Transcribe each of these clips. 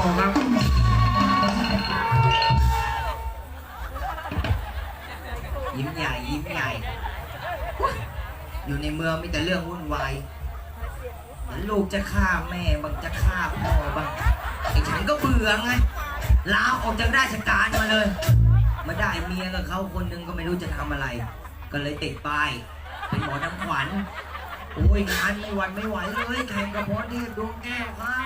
อครับยิ้มใหญ่ยิ้มใหญ่ อยู่ในเมืองมีแต่เรื่องวุ่นวายลูกจะฆ่าแม่บางจะฆ่าพ่อบางไอ้ฉันก็เบื่อไงลาออกจากราชการมาเลย มาได้เมียกับเขาคนหนึงก็ไม่รู้จะทำอะไร ก็เลยติดป้ายเป็นหมอทำขวัญโอ้ยงานไม่หวันไม่ไหวเลยแข่งกับพรเทพดวงแก้วเขา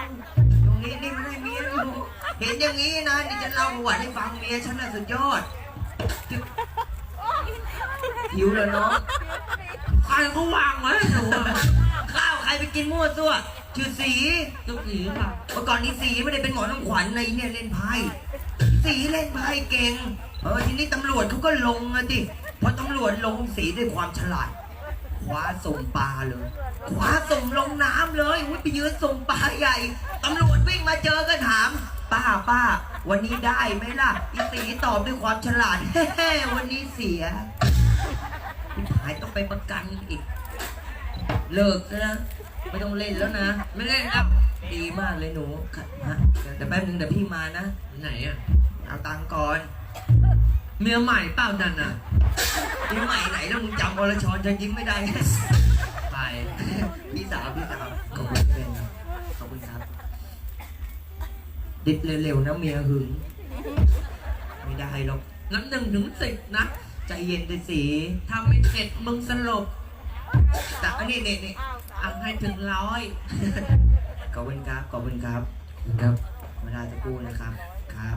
เห็นอย่างนี้นะนี่จะเล่าประวัติให้ฟังเมียฉันน่ะสุดยอดหิวเลยเนาะใครเขาวางไว้ให้หนูอะข้าวใครไปกินมั่วซั่วชื่อสีชื่อสีค่ะเมื่อก่อนนี้สีไม่ได้เป็นหมอน้ำขวัญในเนี่ยเล่นไพ่สีเล่นไพ่เก่งเออทีนี้ตำรวจเขาก็ลงอะดิพอตำรวจลงสีด้วยความฉลาดคว้าส่งปลาเลยคว้าส่งลงน้ำเลยอุ้ยไปยืนส่งปลาใหญ่ตำรวจวิ่งมาเจอก็ถาม ป้าป้า วันนี้ได้ไหมล่ะอีสีตอบด้วยความฉลาดเฮ้วันนี้เสียพี่หายต้องไปประกันอีก เลิกนะไม่ต้องเล่นแล้วนะ ไม่เล่นครับดีมากเลยหนูค่ะฮะเดี๋ยวแป๊บนึงเดี๋ยวพี่มานะไหนอะเอาตังค์ก่อนเมียใหม่เปล่าดันอะพี่ใหม่ไหนแล้วมึงจำอรชรเชิญยิ้มไม่ได้ไปพี่สาวพี่สาวขอบคุณเป็นขอบคุณครับ ดิดเร็วๆนะเมียหึงไม่ได้หรอกน้ำหนึ่งถึงสิบนะ ใจเย็นดิสีถ้าไม่เสร็จมึงสลบแต่อันนี้นี่นี่เอาให้ถึงร้อยขอบคุณครับขอบคุณครับครับเวลาจะพูดนะครับครับ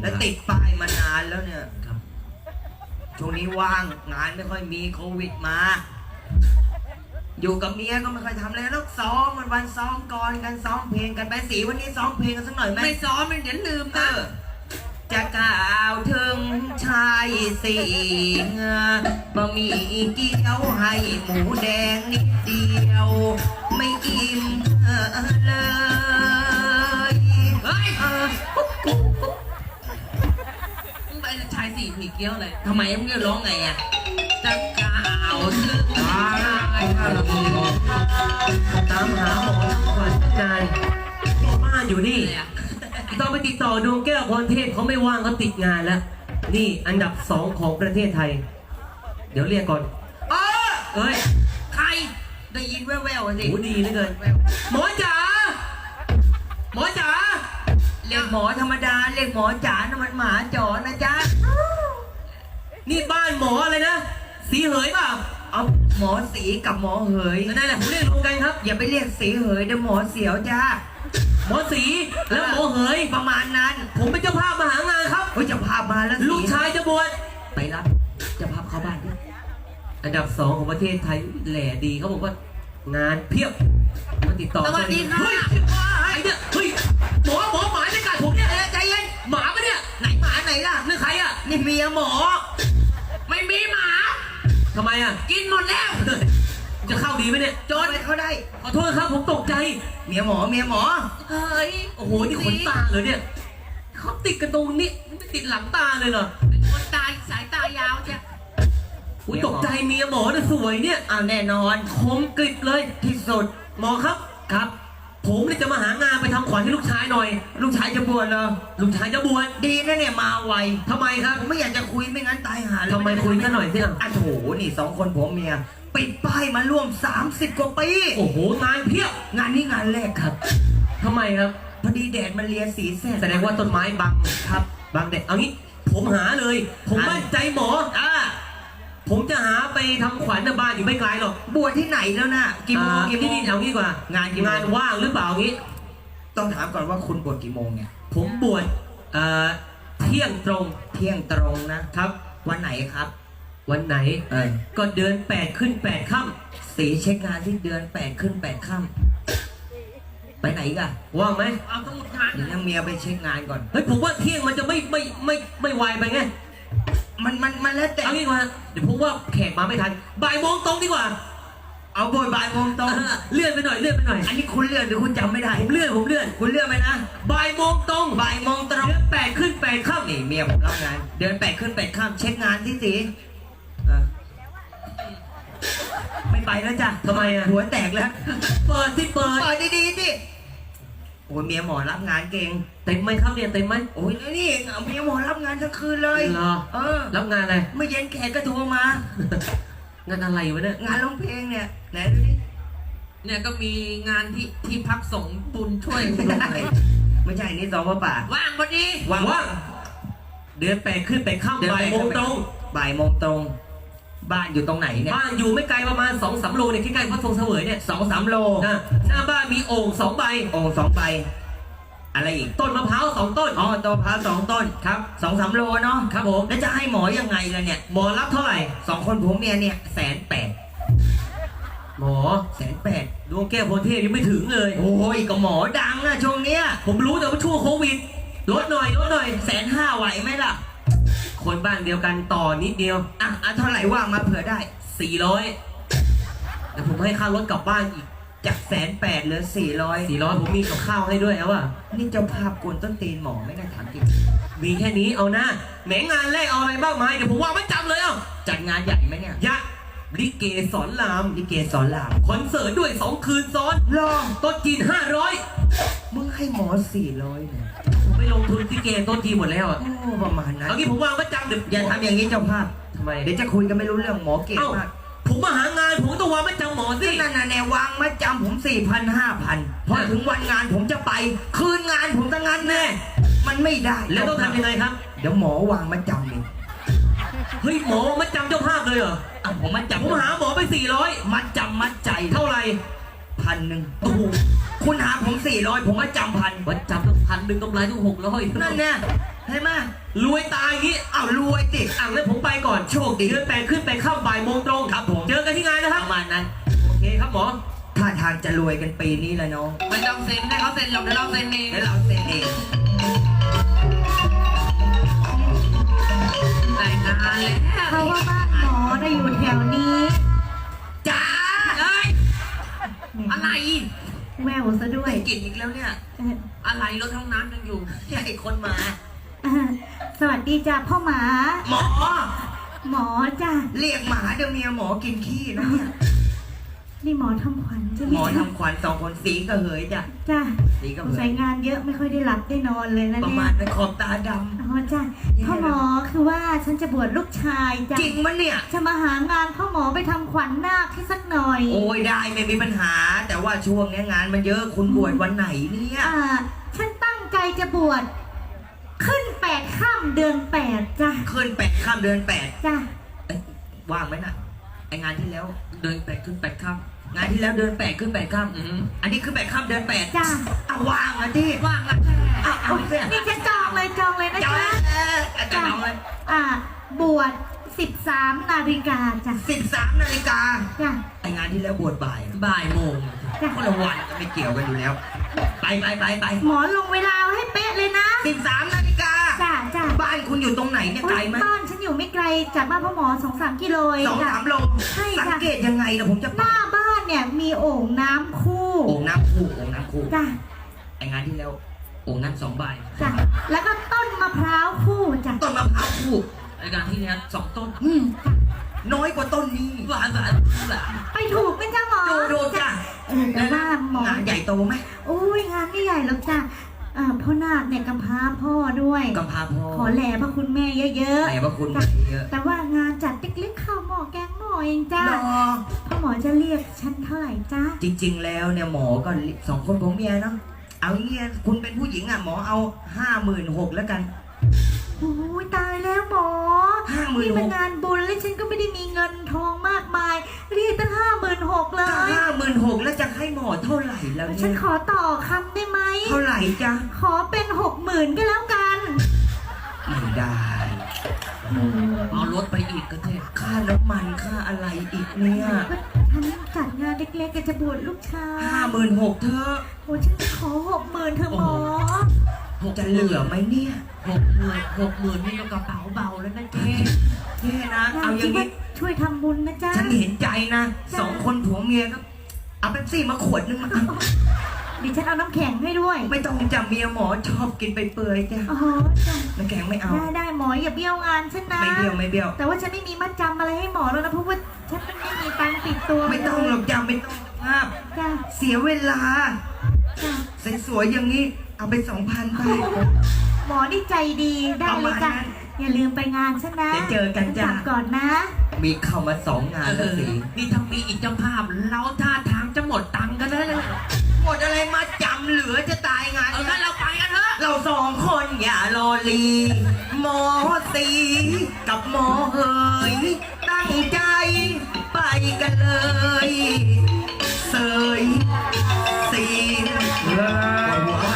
แล้วติดป้ายมานานแล้วเนี่ยครับช่วงนี้ว่างงานไม่ค่อยมีโควิดมา อยู่กับเมียก็ไม่ค่อยทำอะไรแล้วซ้อมวันวันๆซ้อมก่อนกันซ้อมเพลงกันไปสีวันนี้ซ้อมเพลงกันสักหน่อยไหมไม่ซ้อมมันเดี๋ยวลืมเอนะอจะกล่าวถึงชายสิงบะหมี่เกี๊ยวให้หมูแดงนิดเดียว ไม่อิ่มเออเลยเฮ้ยเออมึงไปชายสี่ผีเกี้ยวเลยทำไมมึงจะร้องไงอะจะกล่าวถึงชาย ตามหาหมอก่อนนายบ้านอยู่นี่เลยอะต้องไปติดต่อดวงแก้วพรเทพเขาไม่ว่างเขาติดงานแล้ว นี่อันดับสองของประเทศไทย เดี๋ยวเรียกก่อน เออเอ้ย ใคร ได้ยินแว่วๆอะสิโหดีเหลือเกินหมอจ๋า หมอจ๋า เรียกหมอธรรมดา เรียกหมอจ๋านะมันหมาจ๋อนะจ๊ะ นี่บ้านหมออะไรนะ สีเหยเปล่า เอาหมอสีกับหมอเหยนั่นแหละผมเรียกรวมกันครับ อย่าไปเรียกสีเหยเดี๋ยวหมอเสียวจ้าหมอสีแล้วหมอเหย ประมาณนั้น ผมเป็นเจ้าภาพมาหางานครับเฮ้ยเจะพาพมาแล้วสิลูกชายจะบวชไปรับเจะพาพเข้าบ้านดิอันดับสองของประเทศไทยแหล่ดีเขาบอกว่างานเพียบมาติดต่อสวัสดีค่ะ เฮ้ยไอ้เนี่ยเฮ้ยหมอหมอหมาจะกัดผมเนี่ยเอ้ยใจเย็นหมาปะเนี่ยไหนหมาไหนล่ะนี่ใครอะ นี่เมียหมอ ไม่มีหมา ทำไมอะ กินหมดแล้ว จะเข้าดีไหมเนี่ยโจรไปเขาได้ ขอโทษครับผมตกใจ เมียหมอเมียหมอ เฮ้ย โอ้โห นี่ขนตาเลยเนี่ยเขาติดกระตรงนี้ไม่ติดหลังตาเลยเหรอเป็นคนตายสายตายาวจ้ะอุ้ยตกใจเมียหมอเนี่ยสวยเนี่ยอ้าวแน่นอนคมกริบเลยที่สุดหมอครับครับ ผมเนี่ยจะมาหางานไปทำขวัญให้ลูกชายหน่อย ลูกชายจะบวชเหรอลูกชายจะบวชดีนะเนี่ยมาไวทำไมครับผมไม่อยากจะคุยไม่งั้นตายหาเลยทำไมคุยกันหน่อยสิอะอะโถนี่สองคนผัวเมียปิดป้ายมาร่วม 30 กว่าปีโอ้โหงานเพียบงานนี้งานแรกครับทำไมครับ พอดีแดดมันเลียสีแสดแสดงว่าต้นไม้บังครับ บังเด็ดเอางี้ ผมหาเลย ผมหามั่นใจหมออ่า ผมจะหาไปทำขวัญในบ้านอยู่ไม่ไกลหรอกบวชที่ไหนแล้วนะกี่โมงอ่ากี่โมที่งนี่เอางี้ดีกว่างานกี่โมงงานว่างหรือเปล่างี้ ต้องถามก่อนว่าคุณบวชกี่โมงเนี่ยผมบวชเอ่อเที่ยงตรงเที่ยงตรงนะครับ วันไหนครับ วันไหน เออก็เดือนแปดขึ้นแปดค่สีเช็คงานที่เดือนแปดขึ้นแปดค่ำไปไหนอีกันำว่างไหมเอาสมุดทานเดี๋ยวยังเมียไปเช็คงานก่อน เฮ้ยผมว่าเที่ยงมันจะไม่ไม่ไม่ไม่ไวไปไง มันมันมันแล้วแต่ เอางี้ดีกว่าเดี๋ยวผมว่าแขกมาไม่ทันบ่ายโมงตรงดีกว่าเอาบวชบ่ายโมงตรง เออเลื่อนไปหน่อยเลื่อนไปหน่อยอันนี้คุณเลื่อนหรือคุณจำไม่ได้ผมเลื่อนผมเลื่อนคุณเลื่อนไหมนะบ่ายโมงตรงบ่ายโมงตรงเดือนแปดขึ้นแปดค่ำนี่เมียผมรับงาน เดือนแปดขึ้นแปดค่ำเช็คงานที่สีอะไม่ไปแล้วจ้ะทำไมอะหัวแตกแล้ว เปิดที่เปิดเปิดดีๆสิ โอ้ยเมียหมอรับงานเก่งเต็มไหมครับเนี่ยเต็มไหมโอ้ยแล้วนี่เอาเมียหมอรับงานทั้งคืนเลย เหรอเออ รับงานอะไร เมื่อเย็นแขกก็โทรมา งานอะไรวะเนี่ยงานร้องเพลงเนี่ยไหนดูดิเนี่ยก็มีงานที่ที่พักสงฆ์บุญช่วยไม่ลงใช่เลยไม่ใช่นี่สองพระป่าว่างพอดีว่างว่างเดือนแปดขึ้นไปข้ามเดินบ่ายไปโมงตรงบ่ายโมงตรง บ้านอยู่ตรงไหนเนี่ย บ้านอยู่ไม่ไกลประมาณสองสามโลเนี่ยใกล้ๆพระทรงเสวยเนี่ยสองสามโลนะหน้าบ้านมีโอ่งสองใบ โอ่งสองใบ อะไรอีก ต้นมะพร้าวสองต้น อ๋อตัวพร้าวสองต้น ครับสองสามโลเนาะ ครับผม แล้วจะให้หมอยังไงล่ะเนี่ย หมอรับเท่าไหร่สองคนผัวเมียเนี่ยแสนแปดหมอแสนแปดดวงแก้วโพเทพยังไม่ถึงเลย โอ้ยก็หมอดังนะช่วงเนี้ย ผมรู้แต่ว่าช่วงโควิดลดหน่อยลดหน่อยแสนห้าไหวไหมล่ะ คนบ้านเดียวกันต่อนิดเดียว อะอะเท่าไหร่ว่างมาเผื่อได้ สี่ร้อยแต่ผมให้ค่ารถกลับบ้านอีก จากแสนแปดเหลือสี่ร้อยสี่ร้อยผมมีกับข้าวให้ด้วยเอาว่ะ นี่เจ้าภาพกวนต้นตีนหมอไม่ได้ถามจริง มีแค่นี้เอานะแหมงานแรกเอาอะไรบ้างไหมเดี๋ยวผมวางไม่จำเลยเอ้าจัดงานใหญ่ไหมเนี่ย ยะลิเกสอนรามลิเกสอนรามคอนเสิร์ตด้วยสองคืนซ้อนลองโต๊ะจีนห้าร้อยมึงให้หมอสี่ร้อยเนี่ย ผมไปลงทุนลิเกโต๊ะจีนหมดแล้วอะโอ้ประมาณนั้น เอางี้ผมวางไม่จำเดี๋ยวอย่าทำอย่างนี้เจ้าภาพทำไม เดี๋ยวจะคุยกันไม่รู้เรื่องหมอเก่งเอ้ามากผมมาหางานผมก็ต้องวางไม่จำหมอสิ นั่นน่ะแนววางมาจำผมสี่พันห้าพันพอถึงวันงานผมจะไป คืนงานผมตั้งงานแน่ มันไม่ได้แล้วต้องทำยังไงครับ เดี๋ยวหมอวางมาจำเองเฮ้ยหมอมาจำเจ้าภาพเลยเหรอ อะผมมาจำผมหาหมอไปสี่ร้อยมัดจำมัดใจเท่าไหร่พันหนึ่งโอ้โห คุณหาผมสี่ร้อยผมมาจำพันวันจำต้องพันหนึ่งกำไรต้องหกร้อยนั่นแน่เห็นไหมรวยตายอย่างงี้อ้าวรวยติอะงั้นผมไปก่อนโชคดีเดือนแปดขึ้นไปเข้าบ่ายโมงตรงครับผมเจอกันที่งานนะคปรับ ระมาณนั้น โอเคครับหมอท่าทางจะรวยกันปีนี้แล้วน้องไม่ต้องเซ็นให้เขาเซ็นหรอกเดี๋ยวเราเซ็นเองแล้วเราเซ็นเองแต่งงานแล้วเพราะว่าบ้านหมอน่ะอยู่แถวนี้จ้าเอ้ยอะไร แววซะด้วย ได้กลิ่นอีกแล้วเนี่ย เอ่ออะไรรถห้องน้ำยังอยู่ใช่คนมาอ่าสวัสดีจ้ะพ่อหมา หมอ หมอจ้ะเรียกหมาเดี๋ยวเมียหมอกินขี้นะเนี่ย นี่หมอทำขวัญใช่ไหมหมอจ๊ะทำขวัญสองคนสีก็เหยจ้ะจ้ะสีก็สเหงสัยยงานเยอะไม่ค่อยได้หลับได้นอนเลยนะประเนี่มายณนั้นขอบตาดอ๋อจ้ะพ่อหมอคือว่าฉันจะบวชลูกชายจ้ะำจริงมั้ยเนี่ย จะมาหางานพ่อหมอไปทำขวัญนาคให้สักหน่อย โอ้ยได้ไม่มีปัญหา แต่ว่าช่วงนี้งานมันเยอะคุณบวชวันไหนเนี่ยอ่า ฉันตั้งใจจะบวชขึ้นแปดข้ามเดือนแปดจ้ะขึ้นแปดข้ามเดือนแปดจ้ะเอ้ยว่างไหมน่ะ ไองานที่แล้วเดินไปขึ้นไปข้ามงานที่แล้วเดือนแปดขึ้นแปดข้ามอือหืออันนี้ขึ้นแปดข้ามเดือนแปดจ้ะเอาว่างอะที่ว่างละแค่เอาเอาเสียนี่ฉันจองเลยจองเลยนะจอจ๊ะเออจะเอาเลยอ่า บวช13 นาฬิกาจ้ะสิบสามนาฬิกาจ้ะ ไองานที่แล้วบวชบ่ายบ่ายโมงจ้ะคนละวันก็ไม่เกี่ยวกันอยู่แล้ว ไปไปไปไปหมอลงเวลาให้เป๊ะเลยนะสิบสามนาฬิกาจ้ะจ้ะบ้านคุณอยู่ตรงไหนเนี่ยไกลไหม บ้านฉัน อยู่ไม่ไกลจากบ้านพ่อหมอสองสามกิโลเองสองจ้ะสามโลใช่สังจ้ะเกตยังไงล่ะผมจะหไปน้าบ้านเนี่ยมีโอ่งน้ำคู่โอ่งน้ำคู่โอ่งน้ำคู่จ้ะไองานที่แล้วโอ่งน้ำสองใบจ้ะแล้วก็ต้นมะพร้าวคู่จ้ะต้นมะพร้าวคู่รายการที่เนี้ยสองต้น อืมจ้ะน้อยกว่าต้นนี้หวานหวานหวานไปถูกไหมจ้ะหมอดูดูจ้ะเออแต่ว่าหมองานใหญ่โตไหมโอ้ยงานไม่ใหญ่หรอกจ้ะ อ่าพ่อนาคเนี่ยกำพร้าพ่อด้วย กำพร้าพ่อขอแหล่พระคุณแม่เยอะไหนว่าคุณจ้ะเยอะแต่ว่างานจัดเล็กๆข้าวหม้อแกงหม้อเองจ้ารอ พ่อหมอจะเรียกฉันเท่าไหร่จ้าจริง ๆ แล้วเนี่ยหมอก็สองคนผมเมียเนาะ เอาอย่างเงี้ยคุณเป็นผู้หญิงอะหมอเอาห้าหมื่นหกแล้วกัน โอ้ยตายแล้วหมอห้าหมื่นนี่หมันกงานบุญและฉันก็ไม่ได้มีเงินทองมากมาย เรียกตั้งห้าหมื่นหกเลย ห้าหมื่นหกแล้วจะให้หมอเท่าไหร่แล้วฉัเนี่นยขอต่อคำได้ไหม เท่าไหร่จ๊ะขอเป็นหกหมื่นก็แล้วกันไม่ได้ เอารถไปอีกก็เท่ค่าน้ำมันค่าอะไรอีกเนี่ยฉันจัดงานเล็กๆก็จะบวชลูกชายห้าหมื่นหกเธอะโอ้ฉันจะขอหกหมื่นเธอะหมอหกจะเหลือไหมเนี่ยหกหมื่นหกหมื่นนี่ก็กระเป๋าเบาแล้วนะเจ๊แย่นะงาเอานอคิย่าดงว่านี้ช่วยทำบุญนะจ๊ะ ฉันเห็นใจนะสองคนผัวเมียก็เอาเป๊ปซี่มาขวดนึงมา ดิฉันเอาน้ำแข็งให้ด้วยไม่ต้องจับเมียหมอชอบกินไปเปื่อยๆจ้ะอ๋อจ้ะน้ำแข็งไม่เอา ได้ได้หมออย่าเบี้ยวงานฉันนะไม่เบี้ยวไม่เบี้ยว แต่ว่าฉันไม่มีมัดจำอะไรให้หมอแล้วนะเพราะว่าฉันไม่มีตังค์ติดตัวไม่ต้องหรอกจ้ะไม่ต้องภาพจ้ะเสียเวลาจ้ะสวยๆอย่างนี้ เอาไปสองพันไป หมอนี่ใจดีได้เลยจ้ะประมาณนั้นอย่าลืมไปงานฉันนะเดี๋ยวเจอกันจ้ะ ลับก่อนนะ มีเข้ามาสองงานเอแล้วอสิ นี่ถ้ามีอีกเจ้าภาพ เราท่าทางจะหมดตังค์กันแล้วนะ หมดอะไรมาจำเหลือจะตายงานเออเนี่งั้ยนเราไปกันเถอะ เราสองคนอย่ารอลีหมอสีกับหมอเฮยตั้งใจไปกันเลยเสยสีและ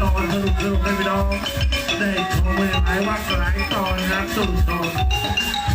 ตอนสนุกสนุกให้พี่น้องได้ชมไม่หลายวักหลายตอนนะครับสู่ชมโ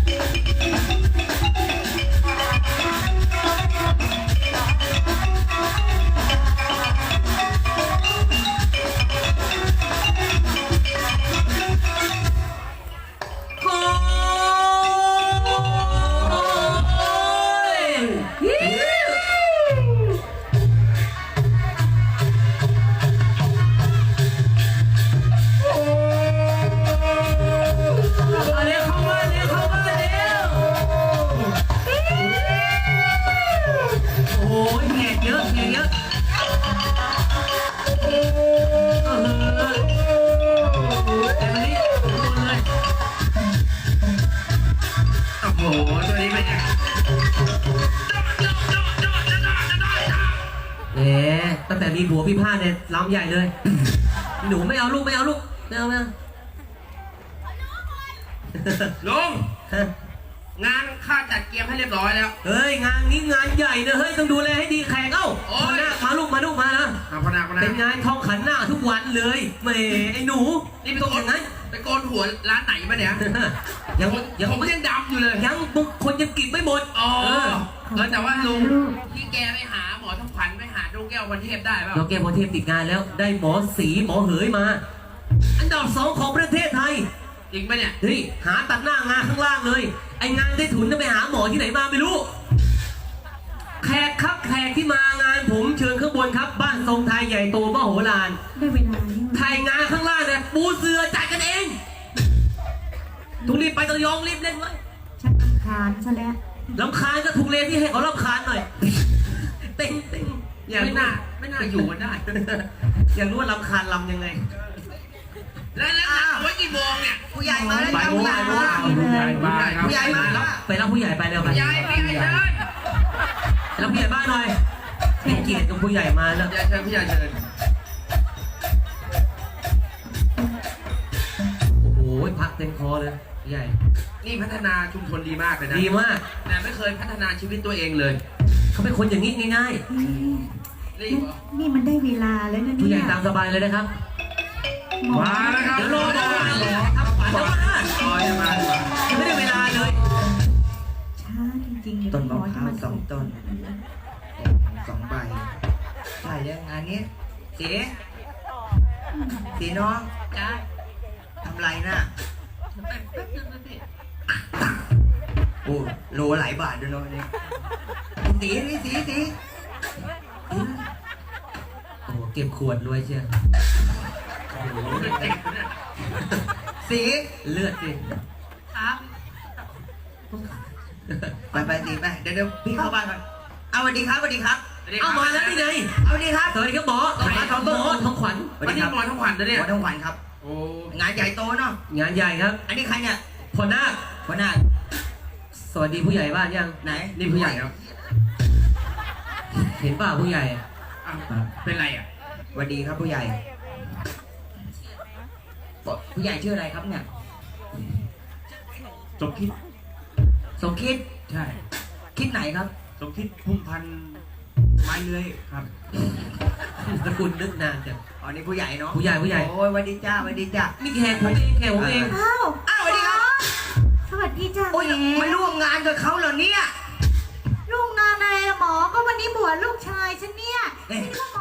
แต่มีผัวพี่ผ้าเนี่ยลำใหญ่เลย หนูไม่เอาลูกไม่เอาลูกไม่เอาไม่เอาลุงฮะงานข้าจัดเกียร์ให้เรียบร้อยแล้ว เฮ้ยงานนี้งานใหญ่นะเฮ้ยต้องดูแลให้ดีแขกเอ้าโอ้ย มาหน้ามาลูกมาลูกมานะเอาพนักพนัเป็กนงานทองขันหน้าทุกวันเลยแหมไอ้หนูนี่ไปต้องโกอนย่างนั้น ไปโกนหัวร้านไหนมาเนี่ยยังผมยังผมยังดำอยู่เลยยังบุกคนยังกินไม่หมด อ๋อ เออ เออแต่ว่าลุงที่แกไปหาหมอทำขวัญไปหาดวงแก้ววันเทพได้เปล่าน้องแก้วพรเทพติดงานแล้ว ได้หมอสีหมอเหยมา อันดับสองของประเทศไทย จริงปะเนี่ย เฮ้ยหาตัดหน้างานข้างล่างเลย ไองานได้ถุนจะไปหาหมอที่ไหนมาไม่รู้ แขกครับแขกที่มางานผมเชิญข้างบนครับ บ้านทรงไทยใหญ่โตมโหฬารได้เวลานี่ถ่ายงานข้างล่างเนี่ยปูเสือจัดกันเองทุกรีบไปตะยองรีบเล่นไว้ฉันรำคาญซะแล้ว ลำคาญก็ถูกเลนที่ให้เขาลำคาญหน่อย เต็งเต็งอยากไม่รู้น่าไม่น่าอยู่กันได้ อยากรู้ว่าลำคาญลำยังไง แล้วแล้วนัดเอาไว้กี่โมงเนี่ยผู้ใหญ่มาแล้วบ่ายจ้ะโมงผู้ใหญ่บ่ายโมงผู้ใหญ่บ้านครับผู้ใหญ่มาแล้วไปรับผู้ใหญ่ไปเร็วไปยายพี่ไอ้เชิญรับผู้ใหญ่บ้านหน่อยให้เกียรติกับผู้ใหญ่มาแล้วยายเชิญพี่ยายเชิญโอ้โหพักเต็มคอเลยผู้ ใหญ่ นี่พัฒนาชุมชนดีมากเลยนะ ดีมาก แต่ไม่เคยพัฒนาชีวิตตัวเองเลย เขาเป็นคนอย่างนี้ง่ายเฮ้ยรีบเหรอ นี่มันได้เวลาแล้วนะๆผู้เนี่ใหญ่ยตามสบายเลยนะครับ หมอมาแล้วครับเดี๋ยวรอรอรอทำฝันแล้วมาอ๋อจะมายังไม่ได้เวลาเลย ช้าจริงๆเลยต้นมะหพร้าวจะสองต้น สองใบใช่ยังงานนี้สีสีน้องจ้าทำไรน่ะแป๊บแป๊บนึงนะพี่ โอ้โลหลายบาทด้วยเนาะนี่สีนี่สีสีโอ้โหเก็บขวดรวยเชียวโอ้โหเด็กๆเนี่ยสีเลือดสิครับไปไปสีไปเดี๋ยวเดี๋ยวพี่เข้าบ้านก่อนเอาสวัสดีครับสวัสดีครับเอามาแล้วนี่ไงเอาสวัสดีครับสวัสดีครับหมอหมอหมอทองขวัญวันนี้หมอทั้งขวัญนะเนี่ยหัวทองขวัญครับโอ้งานใหญ่โตเนาะงานใหญ่ครับ อันนี้ใครเนี่ยพ่อนาคหัวหน้า สวัสดีผู้ใหญ่บ้านยังไหนนี่ผู้ใหญ่ครับเห็นป่าผู้ใหญ่อ้าวเป็นไรอะสวัสดีครับผู้ใหญ่บอกผู้ใหญ่ชื่ออะไรครับเนี่ยสมคิดสมคิดใช่ คิดไหนครับ สมคิดพุ่มพันธุ์ไม้เลื้อยครับตระกูลนึกนานจังอ๋อนี่ผู้ใหญ่เนาะผู้ใหญ่ผู้ใหญ่ โอ้ยสวัสดีจ้าสวัสดีจ้านี่แขกผมเองแขกผมเองอ้าว อ้าวสวัสดีครับสวัสดีจ้าโอ้ยแหมาร่วมงานกับเขาเหรอเนี่ย ลูกงานอะไรอะหมอ ก็วันนี้บวชลูกชายฉันเนี่ยเอ๊ะไม่ได้ว่า